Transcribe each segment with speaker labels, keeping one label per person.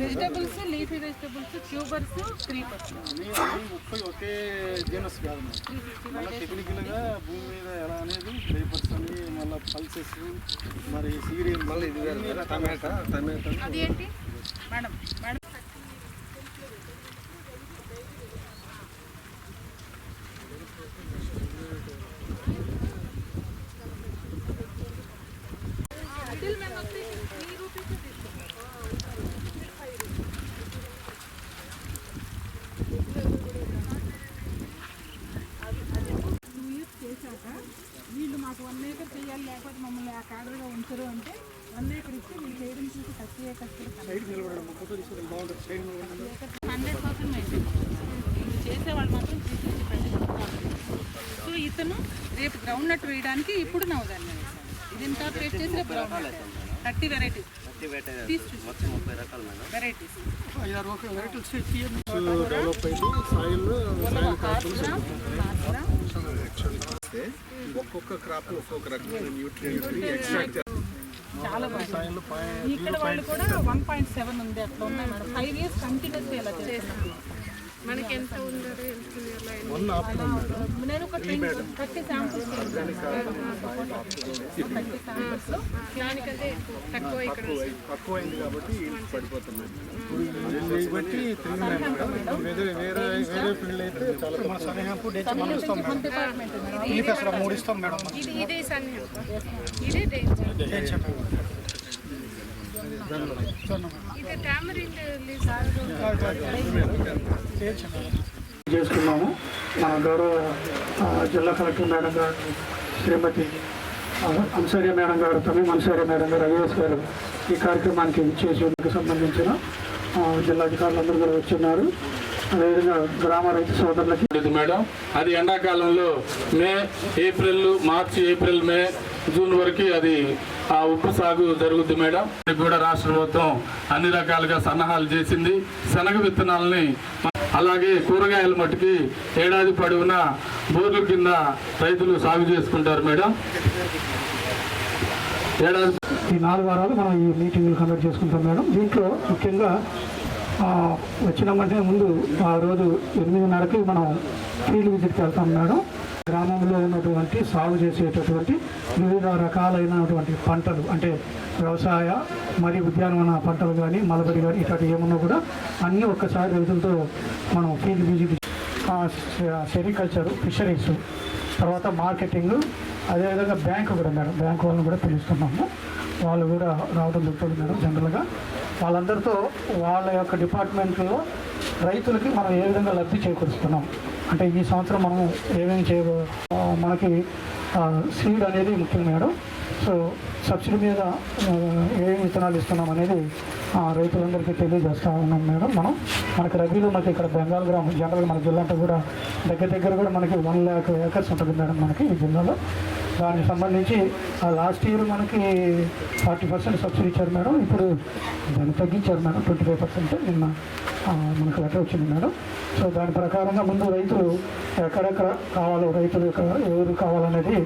Speaker 1: Vegetables leafy vegetables tubers creepers
Speaker 2: అన్ని అన్ని ముప్పై ఒకే జీనస్ కాదు మేడం మళ్ళీ టెక్నికల్గా భూమి మీద ఎలా అనేది పేపర్స్ అని మళ్ళీ పల్సెస్ మరి సీరియల్ మళ్ళీ ఇది టమాటా టమాటా
Speaker 1: అది ఏంటి మేడం మేడం టూ ఇయర్స్ చేశాక వీళ్ళు మాకు వన్ ఏకర్ చేయాలి లేకపోతే మమ్మల్ని ఆ కాడలుగా ఉంచరు అంటే వన్ ఏకర్ వీళ్ళు చేయడం చూసి హండ్రెడ్ పర్సెంట్ మెయింటైన్ చేసేవాళ్ళు మాత్రం సో ఇతను రేపు గ్రౌండ్ నట్ వేయడానికి ఇప్పుడు నవధాన్యం వేశాడు ఇది ఇంకా టేస్ట్ చేసి రేపు groundnut thirty varieties varieties
Speaker 2: ఐదారు ఒక వెరైటీస్ డెవలప్ అయింది. సాయిల్ సాయిల్ కార్బన్స్ ఒక్కొక్క క్రాప్ ఒక్కొక్క రకమైన న్యూట్రియంట్ ఎక్స్ట్రాక్ట్
Speaker 1: చాలా బాగుంది. ఇక్కడ వాళ్ళు కూడా వన్ పాయింట్ సెవెన్ ఉంది అట్లా ఉన్నాయి మేడం. ఫైవ్ ఇయర్స్ కంటిన్యూస్ ఇలా చేస్తాను
Speaker 3: మనకి ఎంత ఉందో
Speaker 2: వన్
Speaker 1: నేను ఒక థర్టీ శాంపుల్స్
Speaker 3: దానికంటే తక్కువ ఇక్కడ
Speaker 2: తక్కువ అయింది. కాబట్టి పడిపోతుంది. దీన్ని బట్టి తిరిగినాయి మేడం. వేరే వేరే వేరే ఫీల్డ్ అయితే చాలా మన మనం ఇస్తాం మేడం. ఇస్తాం
Speaker 3: ఇది సన్నిహం ఇదే లీవ్స్
Speaker 4: చేసుకున్నాము. మన గౌరవ జిల్లా కలెక్టర్ మేడం గారు శ్రీమతి ఆ, అన్సారియా మేడం గారు తమిళ అన్సారియా మేడం గారు ఐఎస్ గారు ఈ కార్యక్రమానికి చేసేందుకు సంబంధించిన జిల్లా అధికారులందరూ కూడా వచ్చున్నారు. అదేవిధంగా గ్రామ రైతు సోదరులకి
Speaker 5: మేడం. అది ఎండాకాలంలో May April March April May June వరకు అది ఆ ఉప్పు సాగు జరుగుద్ది మేడం. ఇది కూడా రాష్ట్ర ప్రభుత్వం అన్ని రకాలుగా సన్నాహాలు చేసింది. శనగ విత్తనాలని అలాగే కూరగాయల మట్టుకి ఏడాది పొడవునా బోర్ల కింద రైతులు సాగు చేసుకుంటారు మేడం. ఏడాది
Speaker 4: ఈ నాలుగు వారాలు మనం ఈ మీటింగ్లు కండక్ట్ చేసుకుంటాం మేడం. దీంట్లో ముఖ్యంగా వచ్చిన వచ్చినామంటే ముందు ఆ రోజు ఎనిమిదిన్నరకి మనం ఫీల్డ్ విజిట్కి వెళ్తాం మేడం. గ్రామంలో ఉన్నటువంటి సాగు చేసేటటువంటి వివిధ రకాలైనటువంటి పంటలు అంటే వ్యవసాయ మరి ఉద్యానవన పంటలు కానీ మలబడి కానీ ఇట్లాంటి ఏమన్నా కూడా అన్నీ ఒక్కసారి రైతులతో మనం ఫీల్డ్ విజిట్ సెరికల్చర్ ఫిషరీస్ తర్వాత మార్కెటింగ్ అదేవిధంగా బ్యాంకు కూడా మేడం బ్యాంకు వాళ్ళని కూడా పిలుస్తున్నాము. వాళ్ళు కూడా రావడం జరుగుతుంది మేడం జనరల్గా. వాళ్ళందరితో వాళ్ళ యొక్క డిపార్ట్మెంట్లో రైతులకి మనం ఏ విధంగా లబ్ధి చేకూరుస్తున్నాం అంటే ఈ సంవత్సరం మనం ఏమేమి చేయ మనకి సీడ్ అనేది ముఖ్యం మేడం. సో సబ్సిడీ మీద ఏమేమి విత్తనాలు ఇస్తున్నాం అనేది ఆ, రైతులందరికీ తెలియజేస్తా ఉన్నాం మేడం మనం. మనకి రబీలో మనకి ఇక్కడ బెంగాల్ గ్రామం జనరల్గా మన జిల్లా అంతా కూడా దగ్గర దగ్గర కూడా మనకి వన్ ల్యాక్ ఏకర్స్ ఉంటుంది మేడం మనకి ఈ జిల్లాలో. దానికి సంబంధించి ఆ లాస్ట్ ఇయర్ మనకి ఫార్టీ పర్సెంట్ సబ్సిడీ ఇచ్చారు మేడం. ఇప్పుడు దాన్ని తగ్గించారు మేడం ట్వంటీ ఫైవ్ పర్సెంట్ నిన్న మనకు లెటర్ వచ్చింది మేడం. సో దాని ప్రకారంగా ముందు రైతులు ఎక్కడెక్కడ కావాలో రైతులు ఎవరు కావాలనేది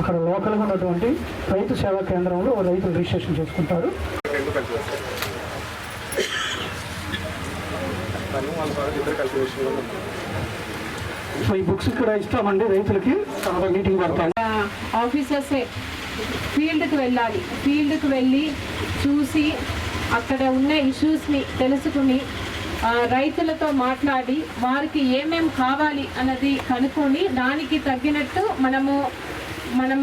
Speaker 4: అక్కడ లోకల్గా ఉన్నటువంటి రైతు సేవా కేంద్రంలో రైతులు రిజిస్ట్రేషన్ చేసుకుంటారు. సో ఈ బుక్స్ కూడా ఇస్తామండి రైతులకి. తర్వాత మీటింగ్ పడతాం.
Speaker 6: ఆఫీసర్సే ఫీల్డ్కి వెళ్ళాలి. ఫీల్డ్కి వెళ్ళి చూసి అక్కడ ఉన్న ఇష్యూస్ని తెలుసుకుని రైతులతో మాట్లాడి వారికి ఏమేం కావాలి అన్నది కనుక్కొని దానికి తగ్గినట్టు మనము మనం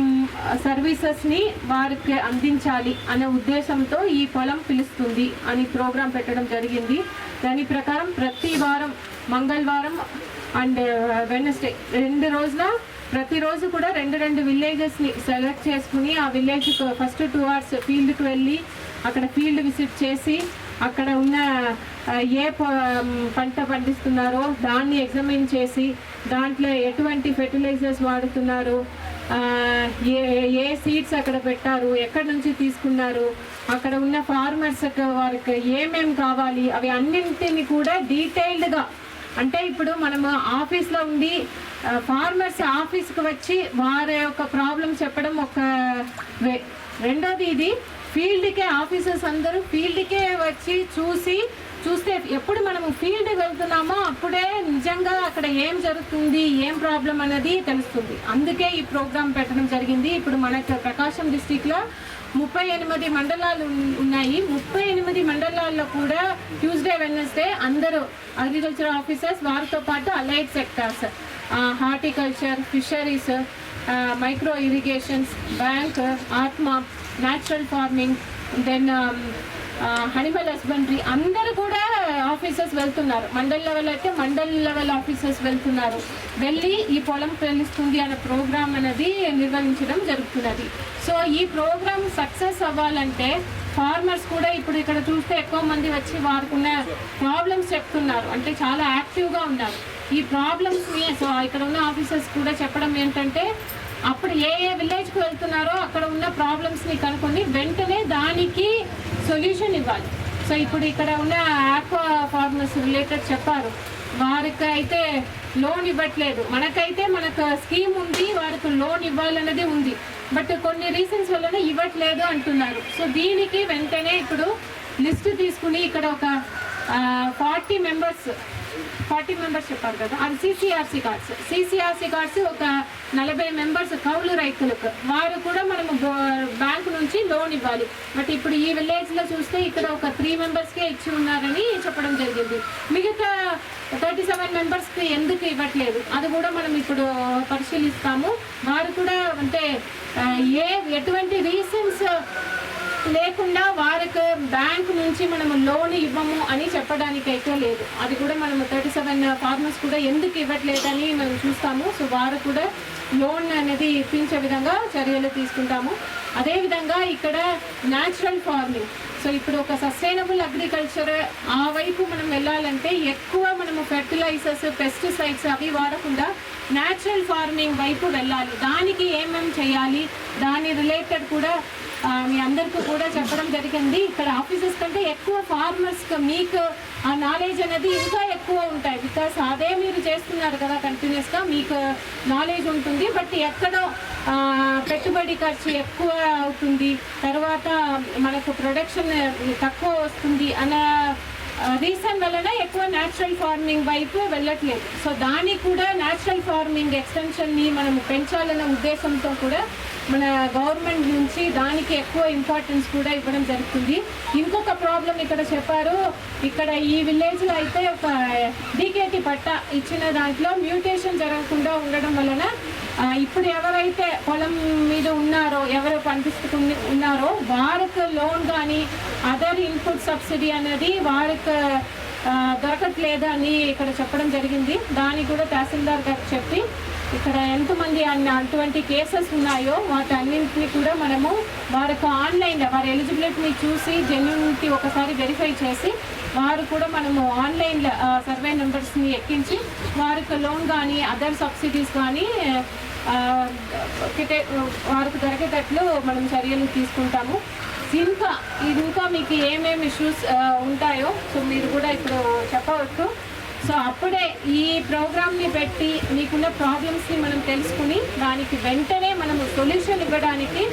Speaker 6: సర్వీసెస్ని వారికి అందించాలి అనే ఉద్దేశంతో ఈ పొలం పిలుస్తుంది అని ప్రోగ్రాం పెట్టడం జరిగింది. దాని ప్రకారం ప్రతి వారం మంగళవారం అండ్ వెనస్డే రెండు రోజుల ప్రతిరోజు కూడా రెండు రెండు విలేజెస్ని సెలెక్ట్ చేసుకుని ఆ విలేజ్ ఫస్ట్ టూ అవర్స్ ఫీల్డ్కి వెళ్ళి అక్కడ ఫీల్డ్ విజిట్ చేసి అక్కడ ఉన్న ఏ ప- పంట పండిస్తున్నారో దాన్ని ఎగ్జామిన్ చేసి దాంట్లో ఎటువంటి ఫెర్టిలైజర్స్ వాడుతున్నారు ఏ ఏ సీడ్స్ అక్కడ పెట్టారు ఎక్కడి నుంచి తీసుకున్నారు అక్కడ ఉన్న ఫార్మర్స్ వారికి ఏమేం కావాలి అవి అన్నింటిని కూడా డీటెయిల్డ్గా అంటే ఇప్పుడు మనము ఆఫీస్లో ఉండి ఫార్మర్స్ ఆఫీస్కి వచ్చి వారి యొక్క ప్రాబ్లం చెప్పడం ఒక వే రెండోది ఇది ఫీల్డ్కే ఆఫీసర్స్ అందరూ ఫీల్డ్కే వచ్చి చూసి చూస్తే ఎప్పుడు మనం ఫీల్డ్ వెళ్తున్నామో అప్పుడే నిజంగా అక్కడ ఏం జరుగుతుంది ఏం ప్రాబ్లం అనేది తెలుస్తుంది. అందుకే ఈ ప్రోగ్రాం పెట్టడం జరిగింది. ఇప్పుడు మనకు ప్రకాశం డిస్టిక్లో ముప్పై ఎనిమిది మండలాలు ఉన్నాయి. ముప్పై ఎనిమిది మండలాల్లో కూడా ట్యూస్డే వెన్నెస్డే అందరూ అగ్రికల్చర్ ఆఫీసర్స్ వారితో పాటు allied sectors horticulture fisheries micro irrigations bank ATMA natural farming then animal husbandry అందరూ కూడా ఆఫీసర్స్ వెళ్తున్నారు. మండల్ లెవెల్ అయితే మండల్ లెవెల్ ఆఫీసర్స్ వెళ్తున్నారు. వెళ్ళి ఈ పొలం తెలుస్తుంది అనే ప్రోగ్రామ్ అనేది నిర్వహించడం జరుగుతున్నది. సో ఈ ప్రోగ్రామ్ సక్సెస్ అవ్వాలంటే ఫార్మర్స్ కూడా ఇప్పుడు ఇక్కడ చూస్తే ఎక్కువ మంది వచ్చి వారికున్న ప్రాబ్లమ్స్ చెప్తున్నారు. అంటే చాలా యాక్టివ్గా ఉన్నారు. ఈ ప్రాబ్లమ్స్ని సో ఇక్కడ ఉన్న ఆఫీసర్స్ కూడా చెప్పడం ఏంటంటే అప్పుడు ఏ ఏ విలేజ్కి వెళ్తున్నారో అక్కడ ప్రాబ్లమ్స్ని కనుక్కొని వెంటనే దానికి సొల్యూషన్ ఇవ్వాలి. సో ఇప్పుడు ఇక్కడ ఉన్న ఆక్వా ఫార్మర్స్ రిలేటెడ్ చెప్పారు. వారికి అయితే లోన్ ఇవ్వట్లేదు. మనకైతే మనకు స్కీమ్ ఉంది వారికి లోన్ ఇవ్వాలన్నది ఉంది. బట్ కొన్ని రీజన్స్ వల్లనే ఇవ్వట్లేదు అంటున్నారు. సో దీనికి వెంటనే ఇప్పుడు లిస్ట్ తీసుకుని ఇక్కడ ఒక ఫార్టీ మెంబర్స్ ఫార్టీ మెంబర్స్ చెప్పారు కదా. అది సీసీఆర్సీ కార్డ్స్ సీసీఆర్సీ కార్డ్స్ ఒక నలభై మెంబర్స్ కౌలు రైతులకు. వారు కూడా మనము బ్యాంకు నుంచి లోన్ ఇవ్వాలి. బట్ ఇప్పుడు ఈ విలేజ్లో చూస్తే ఇక్కడ ఒక త్రీ మెంబర్స్కే ఇచ్చి ఉన్నారని చెప్పడం జరిగింది. మిగతా థర్టీ సెవెన్ మెంబర్స్కి ఎందుకు ఇవ్వట్లేదు? అది కూడా మనం ఇప్పుడు పరిశీలిస్తాము. వారు కూడా అంటే ఏ ఎటువంటి రీజన్స్ లేకుండా వారికి బ్యాంక్ నుంచి మనము లోన్ ఇవ్వము అని చెప్పడానికి అయితే లేదు. అది కూడా మనము థర్టీ సెవెన్ ఫార్మర్స్ కూడా ఎందుకు ఇవ్వట్లేదని మనం చూస్తాము. సో వారు కూడా లోన్ అనేది ఇప్పించే విధంగా చర్యలు తీసుకుంటాము. అదేవిధంగా ఇక్కడ న్యాచురల్ ఫార్మింగ్ సో ఇప్పుడు ఒక సస్టైనబుల్ అగ్రికల్చర్ ఆ వైపు మనం వెళ్ళాలంటే ఎక్కువ మనము ఫెర్టిలైజర్స్ పెస్టిసైడ్స్ అవి వాడకుండా న్యాచురల్ ఫార్మింగ్ వైపు వెళ్ళాలి. దానికి ఏమేమి చేయాలి? దాని రిలేటెడ్ కూడా మీ అందరికీ కూడా చెప్పడం జరిగింది. ఇక్కడ ఆఫీసెస్ కంటే ఎక్కువ ఫార్మర్స్కి మీకు ఆ నాలెడ్జ్ అనేది ఇంకా ఎక్కువ ఉంటాయి. బికాస్ అదే మీరు చేస్తున్నారు కదా కంటిన్యూస్గా మీకు నాలెడ్జ్ ఉంటుంది. బట్ ఎక్కడో పెట్టుబడి ఖర్చు ఎక్కువ అవుతుంది. తర్వాత మనకు ప్రొడక్షన్ తక్కువ వస్తుంది అన్న రీజన్ వలన ఎక్కువ న్యాచురల్ ఫార్మింగ్ వైపు వెళ్ళట్లేదు. సో దాన్ని కూడా న్యాచురల్ ఫార్మింగ్ ఎక్స్టెన్షన్ని మనం పెంచాలన్న ఉద్దేశంతో కూడా మన గవర్నమెంట్ నుంచి దానికి ఎక్కువ ఇంపార్టెన్స్ కూడా ఇవ్వడం జరుగుతుంది. ఇంకొక ప్రాబ్లం ఇక్కడ చెప్పారు. ఇక్కడ ఈ విలేజ్లో అయితే ఒక డీకేటీ పట్ట ఇచ్చిన దాంట్లో మ్యూటేషన్ జరగకుండా ఉండడం వలన ఇప్పుడు ఎవరైతే పొలం మీద ఉన్నారో ఎవరు పంపిస్తు ఉన్నారో వారికి లోన్ కానీ అదర్ ఇన్పుట్ సబ్సిడీ అనేది వారికి దొరకట్లేదు అని ఇక్కడ చెప్పడం జరిగింది. దానికి కూడా తహసీల్దార్ గారు చెప్పి ఇక్కడ ఎంతమంది అన్న అటువంటి కేసెస్ ఉన్నాయో వాటి అన్నింటినీ కూడా మనము వారికి ఆన్లైన్లో వారి ఎలిజిబిలిటీని చూసి జెన్యునిటీ ఒకసారి వెరిఫై చేసి వారు కూడా మనము ఆన్లైన్లో సర్వే నెంబర్స్ని ఎక్కించి వారికి లోన్ కానీ అదర్ సబ్సిడీస్ కానీ వారికి దొరికేటట్లు మనం చర్యలు తీసుకుంటాము. ఇంకా ఇంకా మీకు ఏమేమి ఇష్యూస్ ఉంటాయో సో మీరు కూడా ఇప్పుడు చెప్పవచ్చు. సో అప్పుడే ఈ ప్రోగ్రామ్ని పెట్టి మీకున్న ప్రాబ్లమ్స్ని మనం తెలుసుకుని దానికి వెంటనే మనము సొల్యూషన్ ఇవ్వడానికి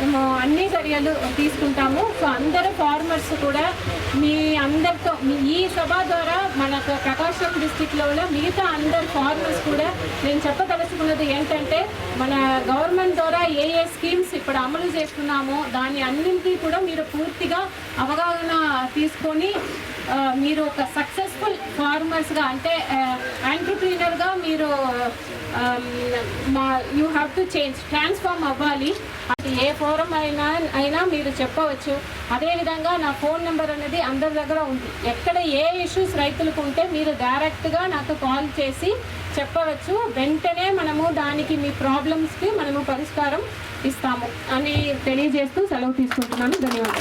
Speaker 6: మేము అన్ని చర్యలు తీసుకుంటాము. సో అందరు ఫార్మర్స్ కూడా మీ అందరితో మీ ఈ సభ ద్వారా మనకు ప్రకాశం డిస్టిక్లో ఉన్న మిగతా అందరు ఫార్మర్స్ కూడా నేను చెప్పదలుచుకున్నది ఏంటంటే మన గవర్నమెంట్ ద్వారా ఏ ఏ స్కీమ్స్ ఇప్పుడు అమలు చేస్తున్నామో దాన్ని అన్నింటినీ కూడా మీరు పూర్తిగా అవగాహన తీసుకొని మీరు ఒక సక్సెస్ఫుల్ ఫార్మర్స్గా అంటే గా మీరు మా you have to change transform అవ్వాలి. అది ఏ ఫోరం అయినా అయినా మీరు చెప్పవచ్చు. అదేవిధంగా నా ఫోన్ నెంబర్ అనేది అందరి దగ్గర ఉంది. ఎక్కడ ఏ ఇష్యూస్ రైతులకు ఉంటే మీరు డైరెక్ట్గా నాకు కాల్ చేసి చెప్పవచ్చు. వెంటనే మనము దానికి మీ ప్రాబ్లమ్స్కి మనము పరిష్కారం ఇస్తాము అని తెలియజేస్తూ సెలవు తీసుకుంటున్నాను. ధన్యవాదాలు.